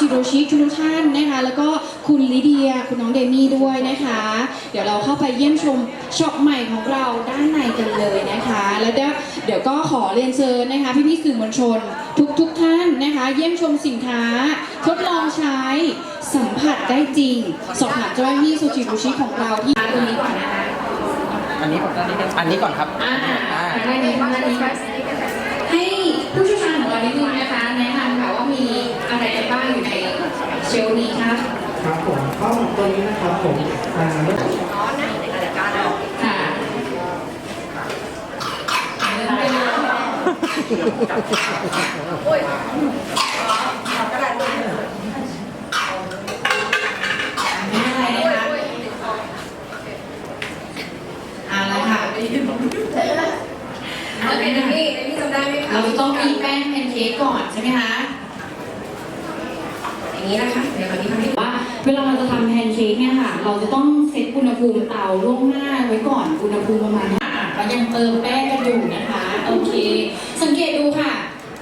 จิโรชิทุกท่านนะคะแล้วก็คุณลิเดียคุณน้องเดมี่ด้วยนะคะ เดี๋ยวเราเข้าไปเยี่ยมชมช็อปใหม่ของเราด้านในกันเลยนะคะ แล้วเดี๋ยวเดี๋ยวก็ขอเรียนเชิญนะคะพี่ๆสื่อมวลชน ทุกทุกๆท่านนะคะ เยี่ยมชมสินค้า ทดลองใช้สัมผัสได้จริง สอบถามเจ้าหน้าที่ซูชิโรชิของเราที่ตรงนี้ก่อนนะคะอันนี้ก่อนอันนี้ก่อนครับอ่าอ่าทางด้านนี้ทางด้านนี้ค่ะให้ผู้เชี่ยวชาญของเรานิดนึง ชลฟ์นี้ครับครับผมข้อมูลตัวนี้นะครับผมอ่าค่ะเดินไปเลยไม่เป็นไรนะคะเอาละค่ะโอเคนะพี่พี่จำได้ไหมคะเราจะต้องมีแป้งแพนเค้กก่อนใช่ไหมคะ อย่างนี้นะคะเดี๋ยววันนี้ทำให้ว่าเวลาเราจะทำแพนเค้กเนี่ยค่ะ เราจะต้องเซตอุณหภูมิเตาล่วงหน้าไว้ก่อนอุณหภูมิประมาณอะเรายังเติมแป้งกันอยู่นะคะโอเค สังเกตดูค่ะ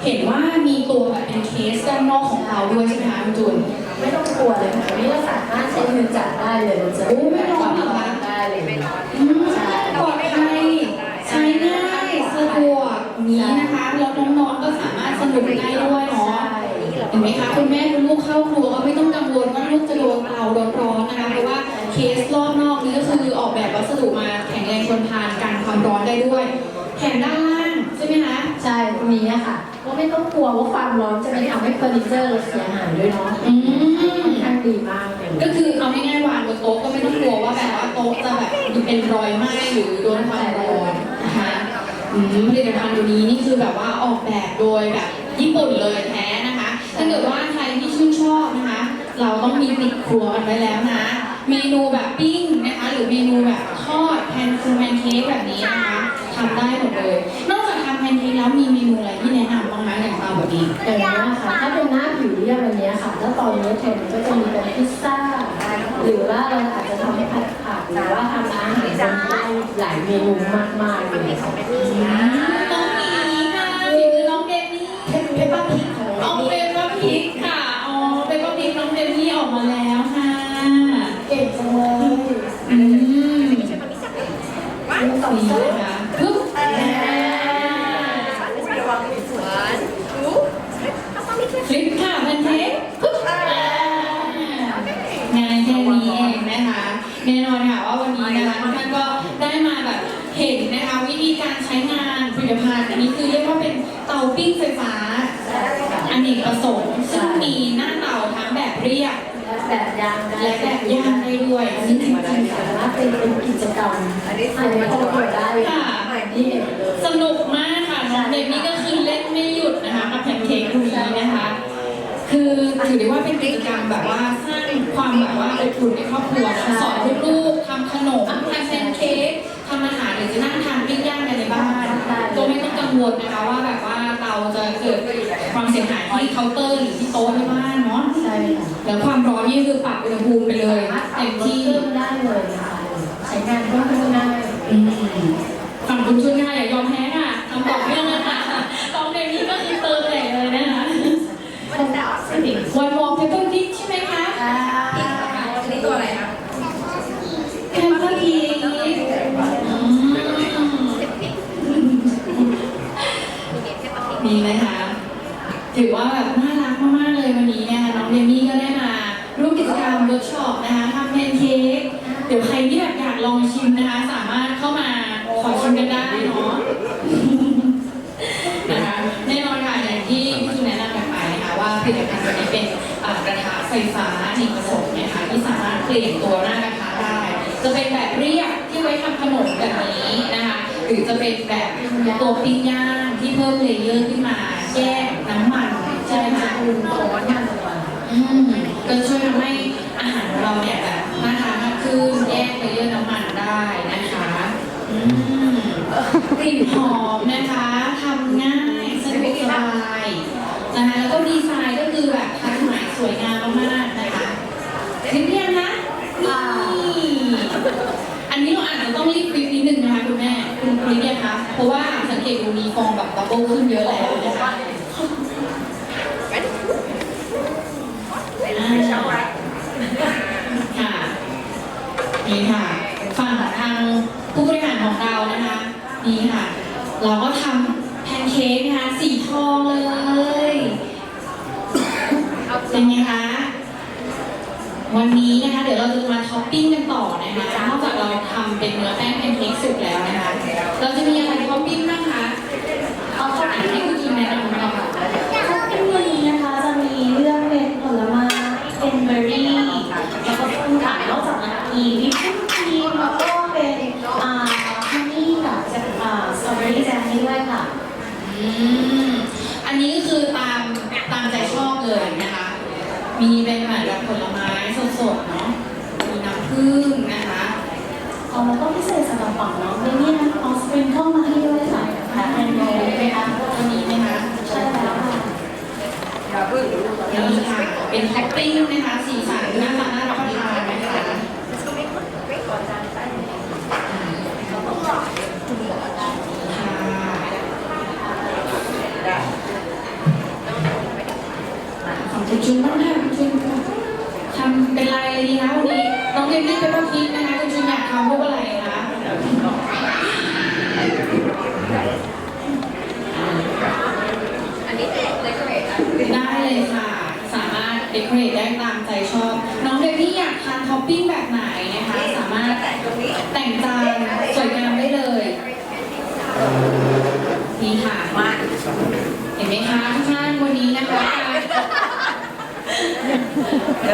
เห็นว่ามีตัวแบบเป็นเคสด้านนอกของเราด้วยใช่ไหมคะคุณจูนไม่ต้องกลัวเลยค่ะนี่ก็สามารถใช้มือจับได้เลยมันจะโอ้ไม่ร้อนเหรอคะ ได้เลยอืมปลอดภัยใช้ง่ายสะดวกนี้นะคะแล้วน้องๆก็สามารถสนุกได้ด้วยเนาะ เห็นไหมคะคุณแม่ ความร้อนจะไม่ทำให้เฟอร์นิเจอร์เราเสียหายด้วยเนาะอืม ค่อนข้างดีมากเลยก็คือเอาง่ายๆวางบนโต๊ะก็ไม่ต้องกลัวว่าแบบว่าโต๊ะจะแบบเป็นรอยไหม้หรือโดนความร้อนนะคะอืมผลิตภัณฑ์ตัวนี้นี่คือแบบว่าออกแบบโดยแบบญี่ปุ่นเลยแท้นะคะ ถ้าเกิดว่าใครที่ชื่นชอบนะคะ เราต้องมีติดครัวกันไว้แล้วนะ เมนูแบบปิ้งนะคะ หรือเมนูแบบทอดแพนคูแพนเค้กแบบนี้นะคะทำได้หมดเลย นอกจากทำแพนเค้กแล้วมีเมนูอะไรที่แนะนำ บ้างคะอย่างเราแบบนี้อย่างนี้ยค่ะถ้าเป็นหน้าผิวเรียบอันเนี้ยค่ะถ้าตอนนี้เทรนด์ก็จะมีเป็นพิซซ่า หรือว่าเราอาจจะทำให้ผัดผักหรือว่าทำอาหารได้หลายเมนูมากๆเลยค่ะต้องมีค่ะ แน่นอนค่ะว่าวันนี้นะคะทุกท่านก็ได้มาแบบเห็นนะคะวิธีการใช้งานผลิตภัณฑ์อันนี้คือเรียกว่าเป็นเตาปิ้งไฟฟ้าอเนกประสงค์ซึ่งมีหน้าเตาทั้งแบบเรียบแบบยางได้และแบบย่างได้ด้วยอันนี้จริงๆสามารถเป็นเป็นกิจกรรมอันนี้ในครอบครัวได้ค่ะนี่เห็นเลยสนุกมากค่ะน้องเด็กนี่ก็คือเล่นไม่หยุดนะคะกับแพนเค้กตรงนี้นะคะ คือ ถือได้ว่าเป็นกิจกรรมแบบว่าสร้างความแบบว่าอบอุ่นในครอบครัวนะสอนลูกๆทำขนมทำแพนเค้กทำอาหารหรือจะนั่งทานปิ้งย่างกันในบ้านก็ไม่ต้องกังวลนะคะว่าแบบว่าเตาจะเกิดความเสียหายที่เคาน์เตอร์หรือที่โต๊ะในบ้านเนาะใช่ค่ะแล้วความร้อนนี่คือปรับอุณหภูมิไปเลยเต็มที่เพิ่มได้เลยนะคะใช้งานก็เพิ่มได้อืมฝั่งคุณชุนค่ะอย่ายอมแพ้ค่ะทำต่อเนื่องนะคะตองเดนนี่ก็คือเติมใหญ่เลยนะคะมันดาบสนิท มีไหมคะ ถือว่าแบบน่ารักมากๆเลยวันนี้นะคะน้องเดมี่ก็ได้มาร่วมกิจกรรมเวิร์กช็อปนะคะทำแพนเค้กเดี๋ยวใครที่แบบอยากลองชิมนะคะ สามารถเข้ามาขอชิมกันได้เนาะนะคะแน่นอนค่ะอย่างที่พี่จูนแนะนำกันไปนะคะว่าผลิตภัณฑ์ตัวนี้เป็นอ่ากระทะไฟฟ้าอเนกประสงค์นะคะที่สามารถเปลี่ยนตัวหน้ากระทะได้ จะเป็นแบบเรียบที่ไว้ทำขนมแบบนี้นะคะ หรือจะเป็นแบบตัวปิ้งย่าง ที่เพิ่มเลเยอร์ขึ้นมาแยกน้ำมันใช่ไหมคะคุณร้อนมันกว่าอืมก็ช่วยทำให้อาหารของเราเนี่ยแบบน่าทานมากขึ้นแยกเลเยอร์น้ำมันได้นะคะอืมกลิ่นหอมนะคะทำง่ายสะดวกสบายนะคะแล้วก็ดีไซน์ก็คือแบบทันสมัยสวยงามมากๆนะคะนิดเดียวนะนี่อันนี้เราอาจจะต้องรีบวิปนิดนึงนะคะคุณแม่คุณคุณลิเดียคะเพราะว่าสังเกตดูมี ฟองแบบดับเบิลขึ้นเยอะแล้วนะคะค่ะ นี่ค่ะฝั่งทางผู้บริหารของเรานะคะ นี่ค่ะ เราก็ทำแพนเค้กนะคะสีทองเลยเป็นไงคะวันนี้นะคะเดี๋ยวเราจะมาท็อปปิ้งกันต่อนะคะนอกจากเราทำเป็นเนื้อแป้งแพนเค้กสุกแล้วนะคะ เราจะมีอะไรท็อปปิ้ อืมอันนี้ก็คือตามตามใจชอบเลยนะคะ มีเป็นเหมือนแบบผลไม้สดๆเนาะ มีน้ำผึ้งนะคะเอาแล้วก็พิเศษสำหรับฝั่งน้องเบบี้นะเอาสปริงเข้ามาให้ด้วยค่ะนะคะเป็นโรลเป็นอันตัวนี้ไหมคะ ใช่แล้วค่ะนี่ค่ะเป็นท็อปปิ้งนะคะสีสัน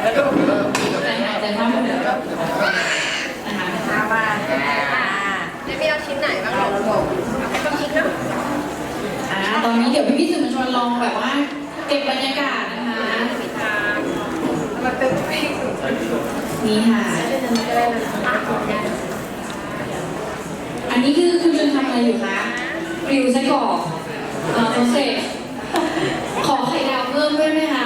เดี๋ยวไปดูใจหายใจเข้ามาเหนือนะคะมาบ้านอ่าเดี๋ยวพี่เอาชิ้นไหนบ้างลองบอกให้ต้องชิ้นเนาะอ่าตอนนี้เดี๋ยวพี่พี่ๆสื่อมวลชนลองแบบว่า เก็บบรรยากาศนะคะมาเติมพริกนี่ค่ะ อันนี้คือคุณจุนทำอะไรอยู่คะริวไส้กรอกเอ่อโซเซจขอไข่ดาวเพิ่มด้วยไหมคะ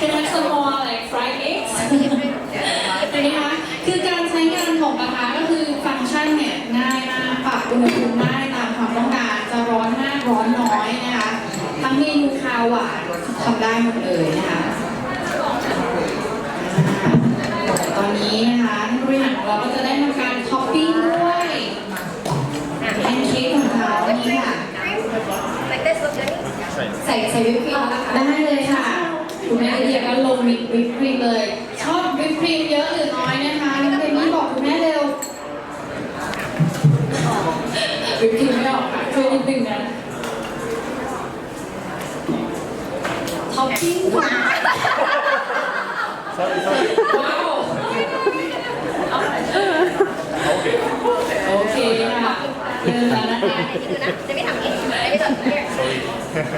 Can I have some more like fried eggs เห็นไหมคะคือการใช้งานของกระทะก็คือฟังก์ชันเนี่ยง่ายมากปรับอุณหภูมิได้ตามความต้องการจะร้อนมากร้อนน้อยนะคะทั้งเมนูคาวหวานทำได้หมดเลยนะคะอ่าตอนนี้นะคะท่านผู้บริหารของเราก็จะได้ทำการท็อปปิ้งด้วยแพนเค้กของเราอันนี้ค่ะ like this look good ใส่ใส่วิปครีมได้เลยค่ะ คุณแม่ไอเดียก็ลง วิปวิปครีมเลย ชอบวิปครีมเยอะหรือน้อยนะคะน้องเดมี่บอกคุณแม่เร็ววิปครีมไม่ออกค่ะช่วยนิดนึงนะท็อปปิ้งค่ะว้าวโอเคค่ะเริ่มแล้วนะคะนี่คือนะจะไม่ทำนี้ไม่ทำ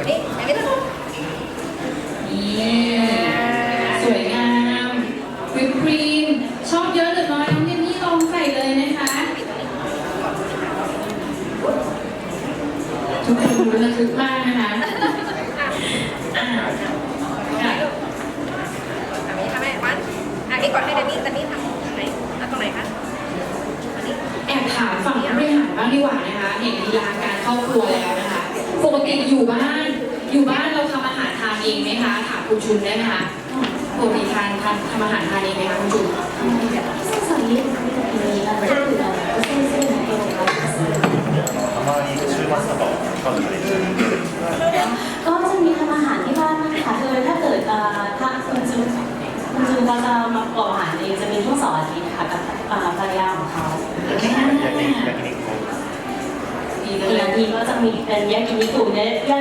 นี่นี่ไม่ทำนี่สวยงามวิปครีม ชอบเยอะหรือน้อยน้องเจนนี่ลองใส่เลยนะคะ ทุกคนรู้ระทึกมากนะคะอ่าค่ะ อันนี้ทำให้วันอันนี้ก่อนให้เดมี่เดมี่ทำตรงไหนแล้วตรงไหนคะอันนี้ แอบถามฝั่งผู้บริหารบ้างดีกว่านะคะ เห็นลีลาการเข้าครัวแล้วนะคะ ปกติอยู่บ้าน อยู่บ้านเราทำอาหารทานเองไหมคะถามคุณชุนได้ไหมคะปกติทานทานทำอาหารทานเองไหมคะคุณชุน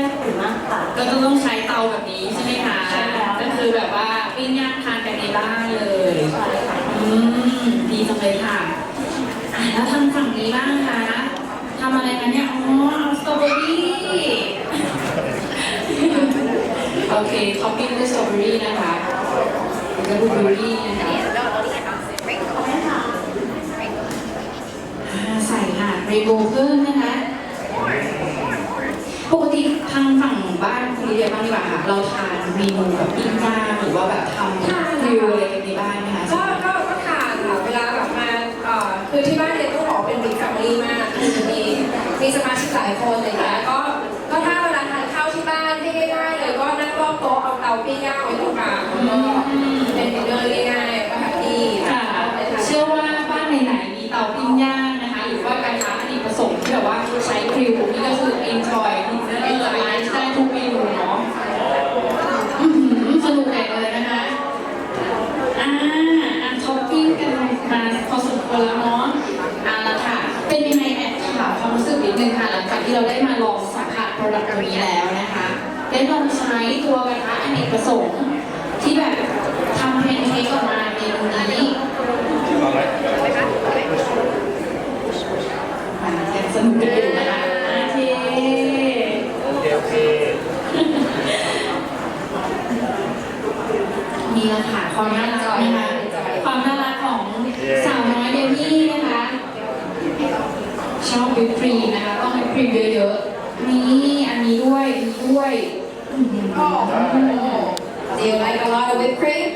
เนี่ยย่างญี่ปุ่นมากค่ะ ก็ต้องใช้เตาแบบนี้ใช่ไหมคะใช่แล้ว ก็คือแบบว่าปิ้งย่างทานกันในบ้านเลย ใช่ค่ะอืมดีจังเลยค่ะอะ แล้วทางฝั่งนี้บ้างคะทำอะไรกันเนี่ย อ๋อเอาสตรอเบอรี่โอเคท็อปปิ้งด้วยสตรอเบอรี่นะคะแล้วก็บลูเบอรี่นะคะนี่แล้วเราที่ทำเร่งก่อนอ่าใส่ค่ะเรโบเพิ่มนะคะ ปกติทางฝั่งบ้านคุณลิเดีย บ้างดีกว่าค่ะ เราทานเมนูแบบปิ้งย่างหรือว่าแบบทำกริลอะไรกันในบ้านไหมคะก็ก็ก็ทานค่ะเวลาแบบมาเอ่อคือที่บ้านเนี่ยต้องบอกเป็นบิ๊กแฟมิลี่มากคือมีมีสมาชิกหลายคนอะไรอย่างเงี้ยก็ก็ถ้าเวลาทานข้าวที่บ้านให้ง่ายๆเลยก็นั่งรอบโต๊ะเอาเตาปิ้งย่างไว้ตรงกลางแล้วก็เป็นดินเนอร์ง่ายๆก็แฮปปี้ค่ะได้ทานเชื่อว่าบ้านไหนๆมีเตาปิ้งย่างนะคะหรือว่ากระทะอเนกประสงค์ที่แบบว่าใช้กริลนี่ก็คือ enjoy enjoy ได้ทุกเมนูเนาะอื้อหือสนุกแน่น สงค์ที่แบบทำแพนเค้กออกมาเมนูนี้ เอาไหม มันยังสนุกกันอยู่นะคะโอเค โอเคโอเค นี่แหละค่ะความน่ารักนะคะความน่ารักของสาวน้อยเดมี่นะคะ ชอบวิปครีมนะคะ ต้องวิปครีมเยอะๆ นี่อันนี้ด้วยอันนี้ด้วย อื้อหือ Do you like a lot of whipped cream?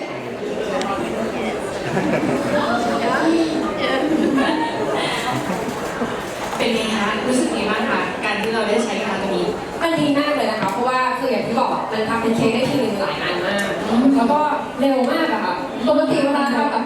เป็นไงคะรู้สึกไงบ้างคะการที่เราได้ใช้งานตัวนี้ มันดีมากเลยนะคะ เพราะว่าคืออย่างที่บอกมันทำเป็นเค้กได้ทีหนึงหลายอันมาก แล้วก็เร็วมากอะค่ะ ปกติเวลาทำแบบ